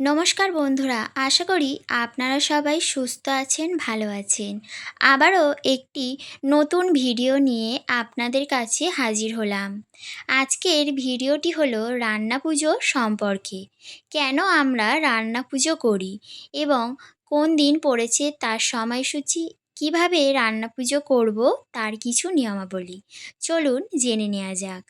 নমস্কার বন্ধুরা, আশা করি আপনারা সবাই সুস্থ আছেন, ভালো আছেন। আবারও একটি নতুন ভিডিও নিয়ে আপনাদের কাছে হাজির হলাম। আজকের ভিডিওটি হলো রান্না পুজো সম্পর্কে। কেন আমরা রান্না পুজো করি এবং কোন দিন পড়েছে তার সময়সূচি, কীভাবে রান্না পুজো করব তার কিছু নিয়মাবলী। চলুন জেনে নেওয়া যাক।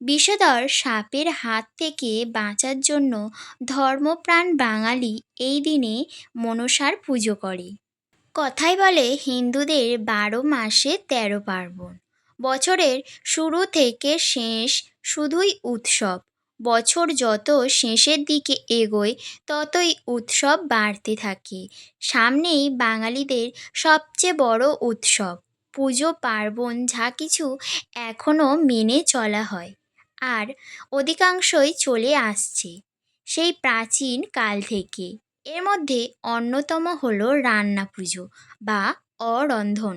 বিষধর সাপের হাত থেকে বাঁচার জন্য ধর্মপ্রাণ বাঙালি এই দিনে মনসার পুজো করে। কথায় বলে, হিন্দুদের বারো মাসে তেরো পার্বণ। বছরের শুরু থেকে শেষ শুধুই উৎসব। বছর যত শেষের দিকে এগোয়, ততই উৎসব বাড়তে থাকে। সামনেই বাঙালিদের সবচেয়ে বড় উৎসব। পুজো, পার্বণ যা কিছু এখনও মেনে চলা হয় আর অধিকাংশই চলে আসছে সেই প্রাচীন কাল থেকে। এর মধ্যে অন্যতম হলো রান্না পুজো বা অরন্ধন।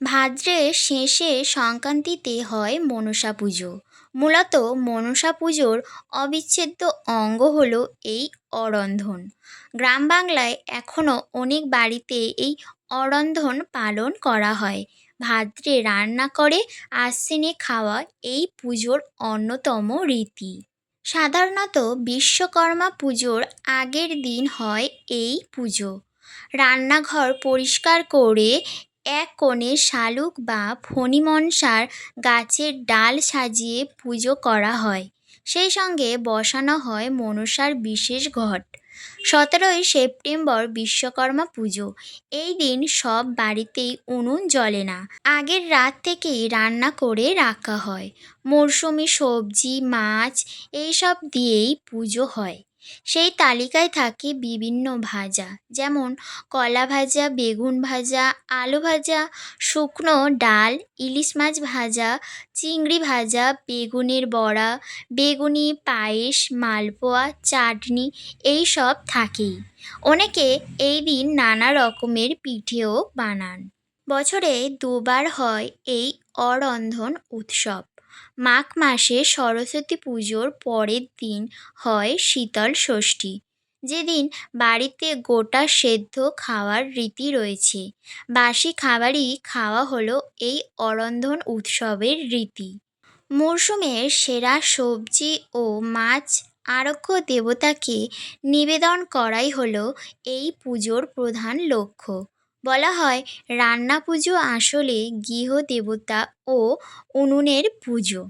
ভাদ্রের শেষে সংক্রান্তিতে হয় মনসা পুজো। মূলত মনসা পুজোর অবিচ্ছেদ্য অঙ্গ হলো এই অরন্ধন। গ্রাম বাংলায় এখনও অনেক বাড়িতে এই অরন্ধন পালন করা হয়। ভাদ্রে রান্না করে, আশ্বিনে খাওয়া এই পুজোর অন্যতম রীতি। সাধারণত বিশ্বকর্মা পুজোর আগের দিন হয় এই পুজো। রান্নাঘর পরিষ্কার করে এক কোণে শালুক বা ফণি মনসার গাছের ডাল সাজিয়ে পুজো করা হয়। সেই সঙ্গে বসানো হয় মনসার বিশেষ ঘট। সতেরোই সেপ্টেম্বর বিশ্বকর্মা পুজো। এই দিন সব বাড়িতেই উনুন জ্বলে না। আগের রাত থেকেই রান্না করে রাখা হয়। মরশুমি সবজি, মাছ, এইসব দিয়েই পুজো হয়। সেই তালিকায় থাকে বিভিন্ন ভাজা, যেমন কলা ভাজা, বেগুন ভাজা, আলু ভাজা, শুকনো ডাল, ইলিশ মাছ ভাজা, চিংড়ি ভাজা, বেগুনের বড়া, বেগুনি, পায়েস, মালপোয়া, চাটনি, এই সব থাকেই। অনেকে এই দিন নানা রকমের পিঠেও বানান। বছরে দুবার হয় এই অরন্ধন উৎসব। মাঘ মাসে সরস্বতী পুজোর পরের দিন হয় শীতল ষষ্ঠী। যেদিন বাড়িতে গোটা সেদ্ধ খাওয়ার রীতি রয়েছে। বাসি খাবারই খাওয়া হলো এই অরন্ধন উৎসবের রীতি। মরশুমের সেরা সবজি ও মাছ আরোগ্য দেবতাকে নিবেদন করাই হলো এই পুজোর প্রধান লক্ষ্য। বলা হয়, রান্না পুজো আসলে গৃহদেবতা ও উনুনের পুজো।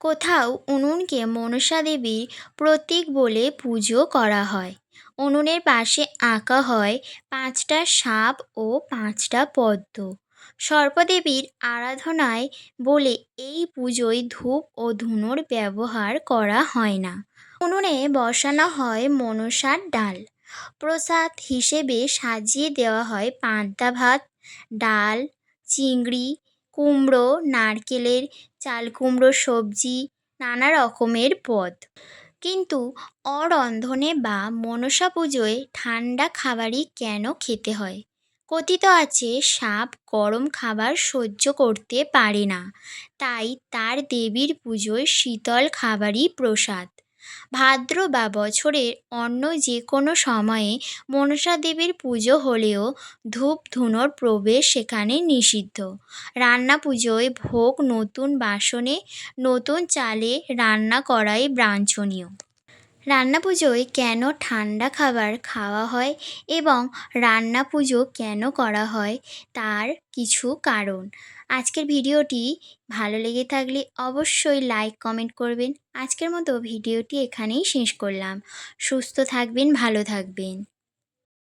কোথাও উনুনকে মনসা দেবীর প্রতীক বলে পুজো করা হয়। উনুনের পাশে আঁকা হয় পাঁচটা সাপ ও পাঁচটা পদ্ম। সর্পদেবীর আরাধনায় বলে এই পুজোয় ধূপ ও ধুনোর ব্যবহার করা হয় না। উনুনে বসানো হয় মনসার ডাল। প্রসাদ হিসেবে সাজিয়ে দেওয়া হয় পান্তা ভাত, ডাল, চিংড়ি, কুমড়ো, নারকেলের চাল, কুমড়োর সবজি, নানা রকমের পদ। কিন্তু অরন্ধনে বা মনসা পুজোয় ঠান্ডা খাবারই কেন খেতে হয়? কথিত আছে, সাপ গরম খাবার সহ্য করতে পারে না, তাই তার দেবীর পুজোয় শীতল খাবারই প্রসাদ। ভাদ্র বা বছরের অন্য যে কোনো সময়ে মনসা দেবীর পুজো হলেও ধূপ ধুনোর প্রবেশ সেখানে নিষিদ্ধ। রান্না পুজোয় ভোগ, নতুন বাসনে, নতুন চালে রান্না করাই বাঞ্ছনীয় রান্না পুজোয় কেন ঠান্ডা খাবার খাওয়া হয় এবং রান্না পুজো কেন করা হয় তার কিছু কারণ। আজকের ভিডিওটি ভালো লেগে থাকলে অবশ্যই লাইক, কমেন্ট করবেন। আজকের মতো ভিডিওটি এখানেই শেষ করলাম। সুস্থ থাকবেন, ভালো থাকবেন।